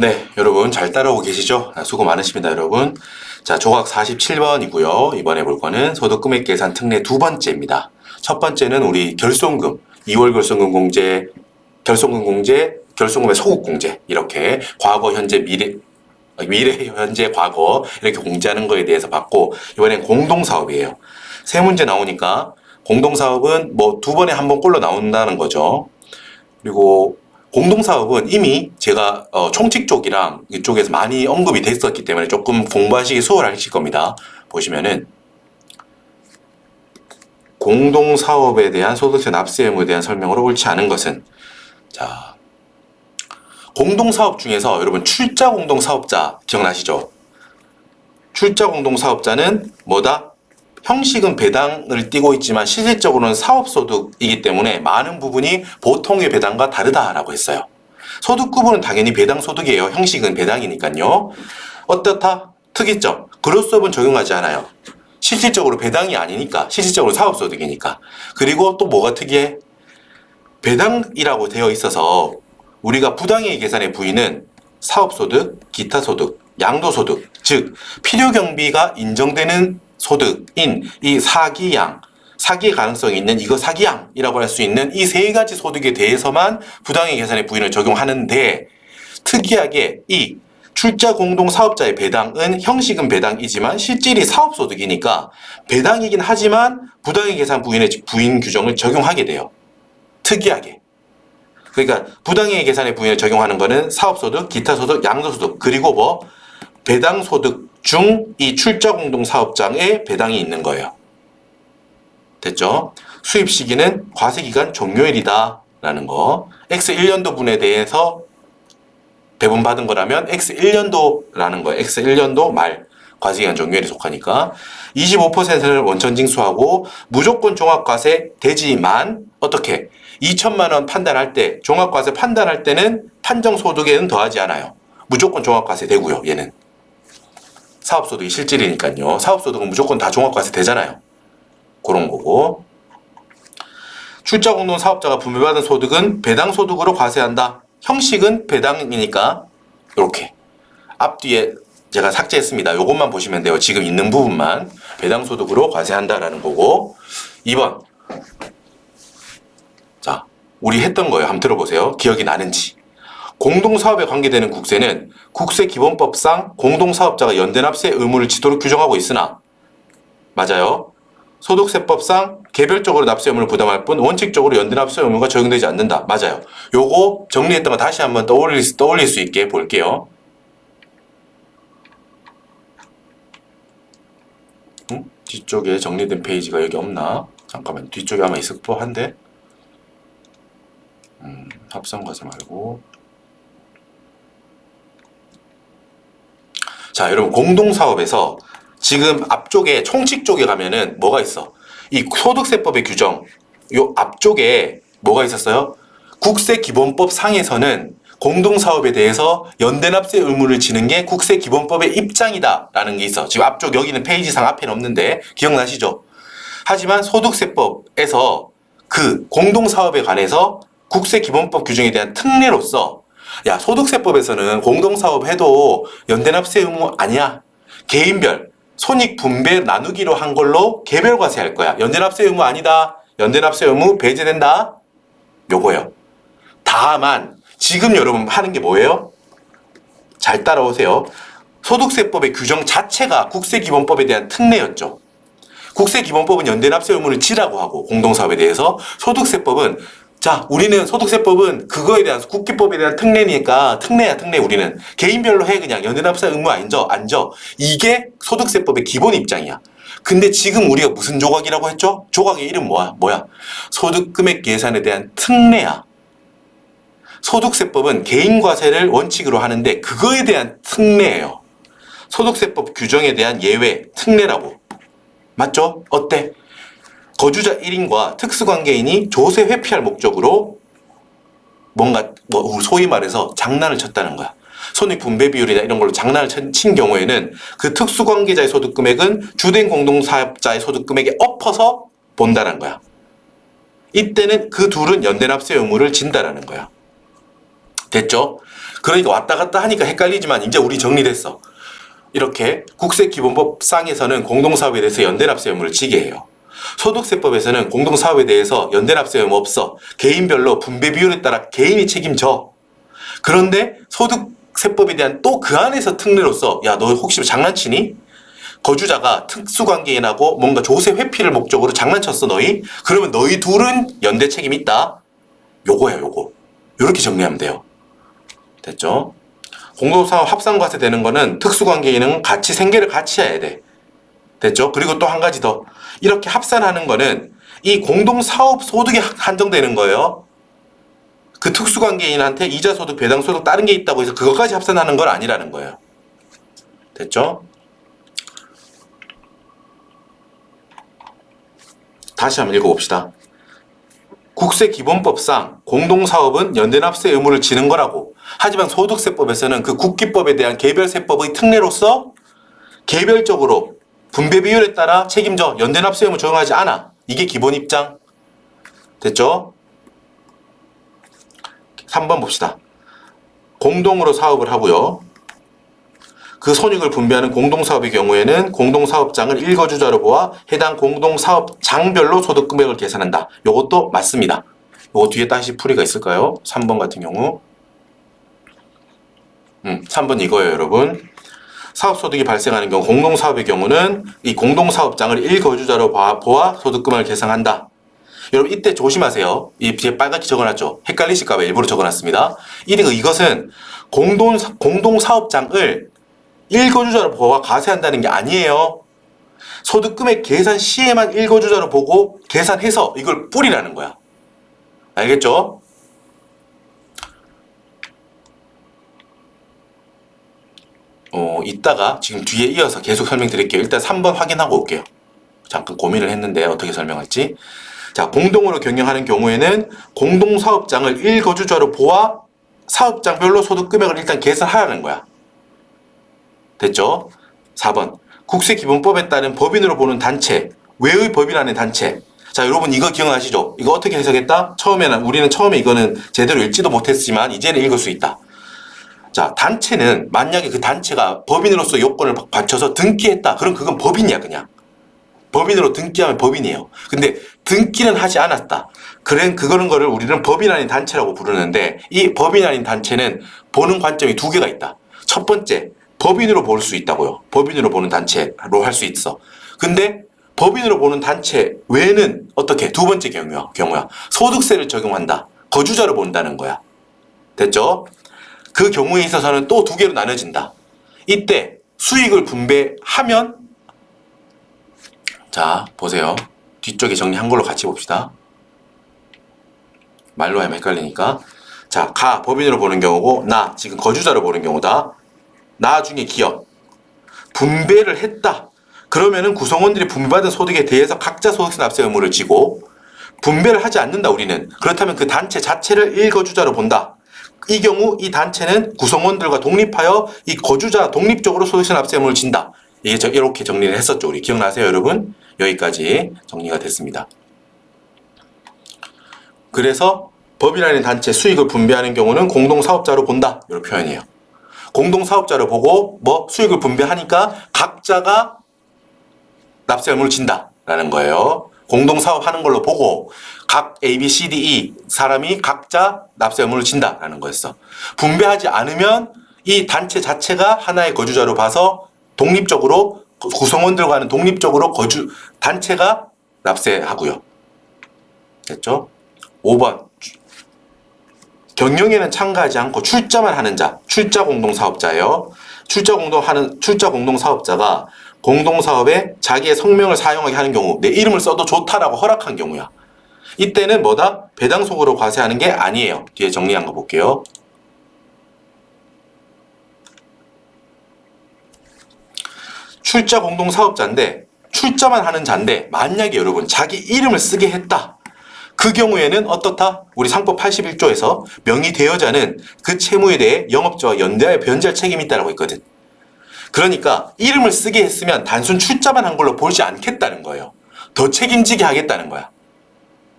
네, 여러분 잘 따라오고 계시죠? 아, 수고 많으십니다, 여러분. 자, 조각 47번이고요. 이번에 볼 거는 소득 금액 계산 특례 두 번째입니다. 첫 번째는 우리 결손금, 2월 결손금 공제, 결손금 공제, 결손금의 소급 공제 이렇게 과거, 현재, 미래 미래, 현재, 과거 이렇게 공제하는 거에 대해서 봤고 이번엔 공동 사업이에요. 세 문제 나오니까 공동 사업은 뭐 두 번에 한 번 꼴로 나온다는 거죠. 그리고 공동사업은 이미 제가 어, 총칙 쪽이랑 이쪽에서 많이 언급이 됐었기 때문에 조금 공부하시기 수월하실 겁니다. 보시면은 공동사업에 대한 소득세 납세 의무에 대한 설명으로 옳지 않은 것은 자 공동사업 중에서 여러분 출자 공동사업자 기억나시죠? 출자 공동사업자는 뭐다? 형식은 배당을 띠고 있지만 실질적으로는 사업소득이기 때문에 많은 부분이 보통의 배당과 다르다라고 했어요. 소득 구분은 당연히 배당 소득이에요. 형식은 배당이니까요. 어떻다? 특이점. 그로스업은 적용하지 않아요. 실질적으로 배당이 아니니까. 실질적으로 사업소득이니까. 그리고 또 뭐가 특이해? 배당이라고 되어 있어서 우리가 부당이익 계산의 부위는 사업소득, 기타소득, 양도소득, 즉 필요경비가 인정되는 소득 인 이 사기양, 사기 가능성이 있는 이거 사기양이라고 할 수 있는 이 세 가지 소득에 대해서만 부당이익 계산의 부위를 적용하는데 특이하게 이 출자 공동 사업자의 배당은 형식은 배당이지만 실질이 사업 소득이니까 배당이긴 하지만 부당이익 계산 부인의 부인 규정을 적용하게 돼요. 특이하게. 그러니까 부당이익 계산의 부인을 적용하는 거는 사업 소득, 기타 소득, 양도 소득 그리고 뭐 배당 소득 중 이 출자 공동 사업장에 배당이 있는 거예요. 됐죠? 수입 시기는 과세 기간 종료일이다 라는 거. X 1년도 분에 대해서 배분 받은 거라면 X 1년도라는 거예요. X 1년도 말 과세 기간 종료일에 속하니까 25%를 원천 징수하고 무조건 종합과세 되지만 어떻게 2천만 원 판단할 때 종합과세 판단할 때는 판정 소득에는 더하지 않아요. 무조건 종합과세 되고요. 얘는 사업소득이 실질이니까요. 사업소득은 무조건 다 종합과세 되잖아요. 그런 거고. 출자 공동 사업자가 분배받은 소득은 배당 소득으로 과세한다. 형식은 배당이니까 이렇게 앞뒤에 제가 삭제했습니다. 요것만 보시면 돼요. 지금 있는 부분만 배당 소득으로 과세한다라는 거고. 2번. 자, 우리 했던 거예요. 한번 들어보세요. 기억이 나는지. 공동사업에 관계되는 국세는 국세기본법상 공동사업자가 연대납세 의무를 지도록 규정하고 있으나 맞아요. 소득세법상 개별적으로 납세 의무를 부담할 뿐 원칙적으로 연대납세 의무가 적용되지 않는다. 맞아요. 요거 정리했던 거 다시 한번 떠올릴, 수- 떠올릴 수 있게 볼게요. 응? 뒤쪽에 정리된 페이지가 여기 없나? 잠깐만 뒤쪽에 아마 있을 법한데 음, 합성과세 말고 자, 여러분 공동사업에서 지금 앞쪽에 총칙 쪽에 가면은 뭐가 있어? 이 소득세법의 규정 요 앞쪽에 뭐가 있었어요? 국세기본법 상에서는 공동사업에 대해서 연대납세 의무를 지는 게 국세기본법의 입장이다라는 게 있어. 지금 앞쪽 여기는 페이지상 앞에는 없는데 기억나시죠? 하지만 소득세법에서 그 공동사업에 관해서 국세기본법 규정에 대한 특례로서 야 소득세법에서는 공동사업 해도 연대납세 의무 아니야. 개인별 손익 분배 나누기로 한 걸로 개별 과세할 거야. 연대납세 의무 아니다. 연대납세 의무 배제된다. 요거요. 다만 지금 여러분 하는 게 뭐예요? 잘 따라오세요. 소득세법의 규정 자체가 국세기본법에 대한 특례였죠. 국세기본법은 연대납세 의무를 지라고 하고 공동사업에 대해서 소득세법은 자 우리는 소득세법은 그거에 대한 국기법에 대한 특례니까 특례야 특례 우리는 개인별로 해 그냥 연대납세 의무 안져 안져 이게 소득세법의 기본 입장이야. 근데 지금 우리가 무슨 조각이라고 했죠? 조각의 이름 뭐야? 뭐야? 소득금액 계산에 대한 특례야. 소득세법은 개인과세를 원칙으로 하는데 그거에 대한 특례예요. 소득세법 규정에 대한 예외, 특례라고. 맞죠? 어때? 거주자 1인과 특수관계인이 조세 회피할 목적으로 뭔가 뭐 소위 말해서 장난을 쳤다는 거야. 손익 분배 비율이나 이런 걸로 장난을 친, 친 경우에는 그 특수관계자의 소득 금액은 주된 공동사업자의 소득 금액에 엎어서 본다는 거야. 이때는 그 둘은 연대납세 의무를 진다라는 거야. 됐죠? 그러니까 왔다 갔다 하니까 헷갈리지만 이제 우리 정리됐어. 이렇게 국세기본법상에서는 공동사업에 대해서 연대납세 의무를 지게 해요. 소득세법에서는 공동사업에 대해서 연대납세 의무 없어. 개인별로 분배 비율에 따라 개인이 책임져. 그런데 소득세법에 대한 또 그 안에서 특례로서 야 너 혹시 장난치니? 거주자가 특수관계인하고 뭔가 조세 회피를 목적으로 장난쳤어 너희? 그러면 너희 둘은 연대 책임 있다. 요거야 요거. 요렇게 정리하면 돼요. 됐죠? 공동사업 합산과세 되는 거는 특수관계인은 같이 생계를 같이 해야 돼. 됐죠? 그리고 또 한 가지 더. 이렇게 합산하는 거는 이 공동사업 소득이 한정되는 거예요. 그 특수관계인한테 이자 소득, 배당 소득 다른 게 있다고 해서 그것까지 합산하는 건 아니라는 거예요. 됐죠? 다시 한번 읽어봅시다. 국세기본법상 공동사업은 연대납세 의무를 지는 거라고. 하지만 소득세법에서는 그 국기법에 대한 개별세법의 특례로서 개별적으로 분배 비율에 따라 책임져 연대납세 의무 적용하지 않아. 이게 기본 입장. 됐죠? 3번 봅시다. 공동으로 사업을 하고요. 그 손익을 분배하는 공동사업의 경우에는 공동사업장을 일거주자로 보아 해당 공동사업장별로 소득 금액을 계산한다. 요것도 맞습니다. 요거 뒤에 다시 풀이가 있을까요? 3번 같은 경우. 음, 3번 이거예요, 여러분. 사업소득이 발생하는 경우 공동사업의 경우는 이 공동사업장을 일거주자로 봐- 보아 소득금을 계산한다. 여러분 이때 조심하세요. 이 뒤에 빨갛게 적어놨죠. 헷갈리실까봐 일부러 적어놨습니다. 이것은 공동 공동사업장을 일거주자로 보아 과세한다는 게 아니에요. 소득금액 계산 시에만 일거주자로 보고 계산해서 이걸 뿌리라는 거야. 알겠죠? 어, 이따가 지금 뒤에 이어서 계속 설명드릴게요. 일단 3번 확인하고 올게요. 잠깐 고민을 했는데 어떻게 설명할지. 자, 공동으로 경영하는 경우에는 공동사업장을 일거주자로 보아 사업장별로 소득 금액을 일단 계산하라는 거야. 됐죠? 4번. 국세기본법에 따른 법인으로 보는 단체. 외의 법인안의 단체. 자, 여러분 이거 기억나시죠? 이거 어떻게 해석했다? 처음에는, 우리는 처음에 이거는 제대로 읽지도 못했지만 이제는 읽을 수 있다. 자, 단체는 만약에 그 단체가 법인으로서 요건을 갖춰서 등기했다. 그럼 그건 법인이야, 그냥. 법인으로 등기하면 법인이에요. 근데 등기는 하지 않았다. 그래, 그거는 거를 우리는 법인 아닌 단체라고 부르는데 이 법인 아닌 단체는 보는 관점이 두 개가 있다. 첫 번째, 법인으로 볼 수 있다고요. 법인으로 보는 단체로 할 수 있어. 근데 법인으로 보는 단체 외에는 어떻게? 두 번째 경우야. 경우야. 소득세를 적용한다. 거주자로 본다는 거야. 됐죠? 그 경우에 있어서는 또 두 개로 나눠진다. 이때 수익을 분배하면 자, 보세요. 뒤쪽에 정리한 걸로 같이 봅시다. 말로 하면 헷갈리니까. 자, 가 법인으로 보는 경우고 나 지금 거주자로 보는 경우다. 나중에 기업 분배를 했다. 그러면은 구성원들이 분배받은 소득에 대해서 각자 소득세 납세 의무를 지고 분배를 하지 않는다 우리는. 그렇다면 그 단체 자체를 일거주자로 본다. 이 경우 이 단체는 구성원들과 독립하여 이 거주자 독립적으로 소득세 납세 의무를 진다. 이게 저 이렇게 정리를 했었죠. 우리 기억나세요, 여러분? 여기까지 정리가 됐습니다. 그래서 아닌 단체 수익을 분배하는 경우는 공동사업자로 본다. 이런 표현이에요. 공동사업자로 보고 뭐 수익을 분배하니까 각자가 납세 의무를 진다라는 거예요. 공동 사업 하는 걸로 보고 각 A, B, C, D, E 사람이 각자 납세 의무를 진다라는 거였어. 분배하지 않으면 이 단체 자체가 하나의 거주자로 봐서 독립적으로 구성원들과는 독립적으로 거주 단체가 납세하고요. 됐죠? 5번 경영에는 참가하지 않고 출자만 하는 자, 출자 공동 사업자예요. 출자 공동 하는 출자 공동 사업자가 공동 사업에 자기의 성명을 사용하게 하는 경우, 내 이름을 써도 좋다라고 허락한 경우야. 이때는 뭐다? 배당 속으로 과세하는 게 아니에요. 뒤에 정리한 거 볼게요. 출자 공동 사업자인데 출자만 하는 자인데 만약에 여러분 자기 이름을 쓰게 했다. 그 경우에는 어떻다? 우리 상법 81조에서 명의 대여자는 그 채무에 대해 영업자와 연대하여 변제할 책임이 있다라고 있거든. 그러니까 이름을 쓰게 했으면 단순 출자만 한 걸로 보지 않겠다는 거예요. 더 책임지게 하겠다는 거야.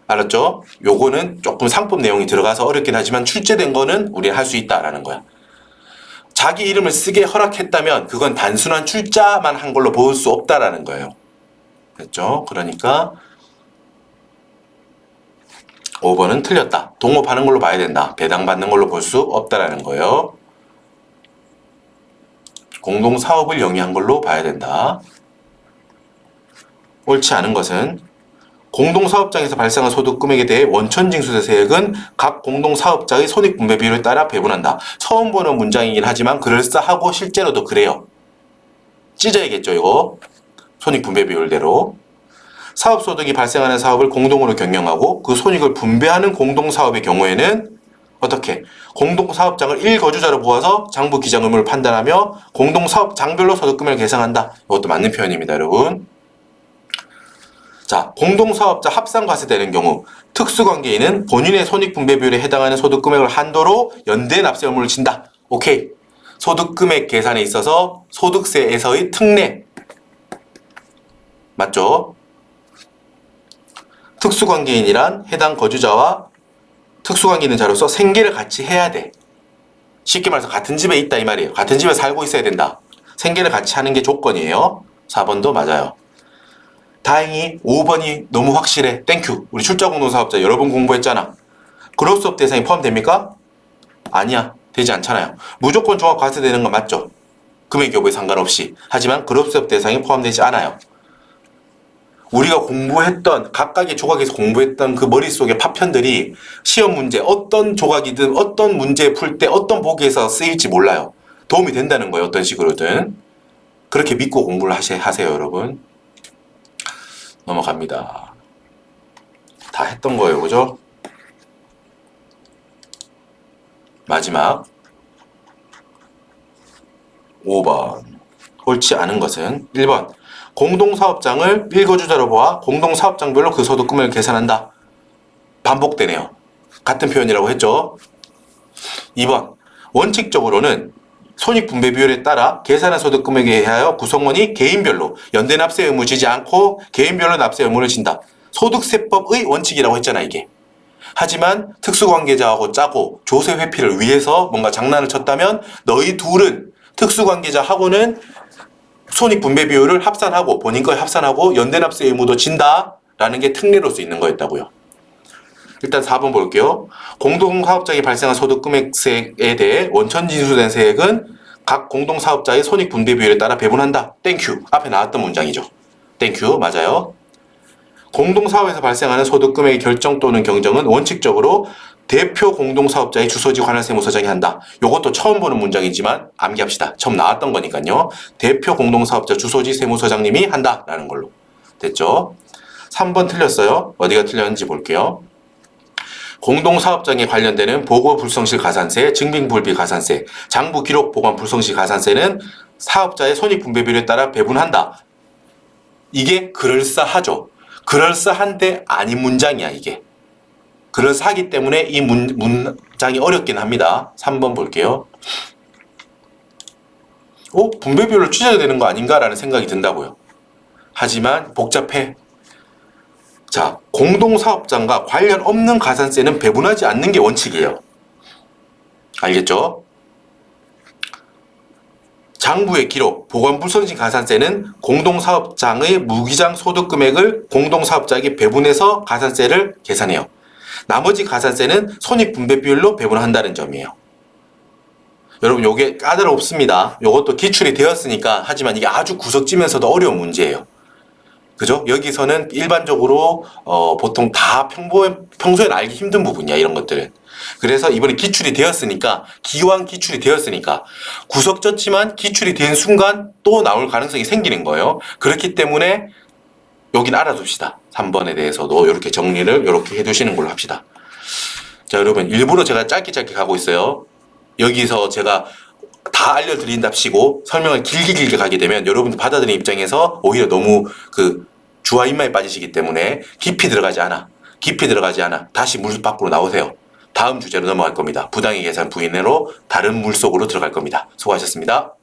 알았죠? 요거는 조금 상법 내용이 들어가서 어렵긴 하지만 출제된 거는 우리 할수 있다라는 거야. 자기 이름을 쓰게 허락했다면 그건 단순한 출자만 한 걸로 볼 수 없다라는 거예요. 됐죠? 그러니까 5번은 틀렸다. 동업하는 걸로 봐야 된다. 배당받는 걸로 볼 수 없다라는 거예요. 공동 사업을 영위한 걸로 봐야 된다. 옳지 않은 것은 공동 사업장에서 발생한 소득 금액에 대해 원천 징수세 세액은 각 공동 사업자의 손익 분배 비율에 따라 배분한다. 처음 보는 문장이긴 하지만 그럴싸하고 실제로도 그래요. 찢어야겠죠, 이거. 손익 분배 비율대로. 사업 소득이 발생하는 사업을 공동으로 경영하고 그 손익을 분배하는 공동 사업의 경우에는 어떻게 공동 사업장을 1거주자로 보아서 장부 기장 의무를 판단하며 공동 사업장별로 소득 금액을 계산한다. 이것도 맞는 표현입니다, 여러분. 자, 공동사업자 합산 과세되는 경우 특수관계인은 본인의 손익분배 비율에 해당하는 소득금액을 한도로 연대 납세 의무를 진다. 오케이. 소득금액 계산에 있어서 소득세에서의 특례. 맞죠? 특수관계인이란 해당 거주자와 특수관계 있는 자로서 생계를 같이 해야 돼. 쉽게 말해서 같은 집에 있다 이 말이에요. 같은 집에 살고 있어야 된다. 생계를 같이 하는 게 조건이에요. 4번도 맞아요. 다행히 5번이 너무 확실해. 땡큐. 우리 출자공동사업자 여러 번 공부했잖아. 그룹 수업 대상이 포함됩니까? 아니야. 되지 않잖아요. 무조건 종합 과세 되는 건 맞죠? 금액 여부에 상관없이. 하지만 그룹 수업 대상이 포함되지 않아요. 우리가 공부했던 각각의 조각에서 공부했던 그 머릿속의 파편들이 시험 문제 어떤 조각이든 어떤 문제 풀 때 어떤 보기에서 쓰일지 몰라요. 도움이 된다는 거예요. 어떤 식으로든. 그렇게 믿고 공부를 하세, 하세요, 여러분. 넘어갑니다. 다 했던 거예요, 그죠? 마지막 5번 옳지 않은 것은 1번 공동사업장을 1거주자로 보아 공동사업장별로 그 소득 금액을 계산한다. 반복되네요. 같은 표현이라고 했죠. 2번 원칙적으로는 손익 분배 비율에 따라 계산한 소득 금액에 의하여 구성원이 개인별로 연대 납세 의무 지지 않고 개인별로 납세 의무를 진다. 소득세법의 원칙이라고 했잖아 이게. 하지만 특수관계자하고 짜고 조세 회피를 위해서 뭔가 장난을 쳤다면 너희 둘은 특수관계자하고는 손익 분배 비율을 합산하고 본인 거에 합산하고 연대 납세 의무도 진다라는 게 특례로 수 있는 거였다고요. 일단 4번 볼게요. 공동사업장이 발생한 소득 금액세에 대해 원천 진수된 세액은 각 공동사업자의 손익 분배 비율에 따라 배분한다. 땡큐. 앞에 나왔던 문장이죠. 땡큐. 맞아요. 공동사업에서 발생하는 소득 금액의 결정 또는 경정은 원칙적으로 대표 공동사업자의 주소지 관할 세무 서장이 한다. 요것도 처음 보는 문장이지만 암기합시다. 처음 나왔던 거니까요. 대표 공동사업자 주소지 세무서장님이 한다라는 걸로. 됐죠? 3번 틀렸어요. 어디가 틀렸는지 볼게요. 공동사업장에 관련되는 보고 불성실 가산세, 증빙 불비 가산세, 장부 기록 보관 불성실 가산세는 사업자의 손익분배비율에 따라 배분한다. 이게 그럴싸하죠. 그럴싸한데 아닌 문장이야 이게. 그럴싸하기 때문에 이 문, 문장이 어렵긴 합니다. 3번 볼게요. 어? 분배비율을 추져야 되는 거 아닌가라는 생각이 든다고요. 하지만 복잡해. 자, 공동사업장과 관련 없는 가산세는 배분하지 않는 게 원칙이에요. 알겠죠? 장부의 기록, 보관 불성실 가산세는 공동사업장의 무기장 소득 금액을 공동사업자에게 배분해서 가산세를 계산해요. 나머지 가산세는 손익 분배 비율로 배분한다는 점이에요. 여러분 요게 까다롭습니다. 요것도 기출이 되었으니까 하지만 이게 아주 구석지면서도 어려운 문제예요. 그죠? 여기서는 일반적으로 어, 보통 다 평소에, 평소에는 알기 힘든 부분이야 이런 것들은. 그래서 이번에 기출이 되었으니까 기왕 기출이 되었으니까 구석졌지만 기출이 된 순간 또 나올 가능성이 생기는 거예요. 그렇기 때문에 여긴 알아둡시다. 3번에 대해서도 이렇게 정리를 이렇게 해두시는 걸로 합시다. 자 여러분 일부러 제가 짧게 짧게 가고 있어요. 여기서 제가 다 알려드린답시고 설명을 길게 길게 가게 되면 여러분들 받아들이는 입장에서 오히려 너무 그 주와 입마에 빠지시기 때문에 깊이 들어가지 않아. 깊이 들어가지 않아. 다시 물 밖으로 나오세요. 다음 주제로 넘어갈 겁니다. 부당의 계산 부인으로 다른 물 속으로 들어갈 겁니다. 수고하셨습니다.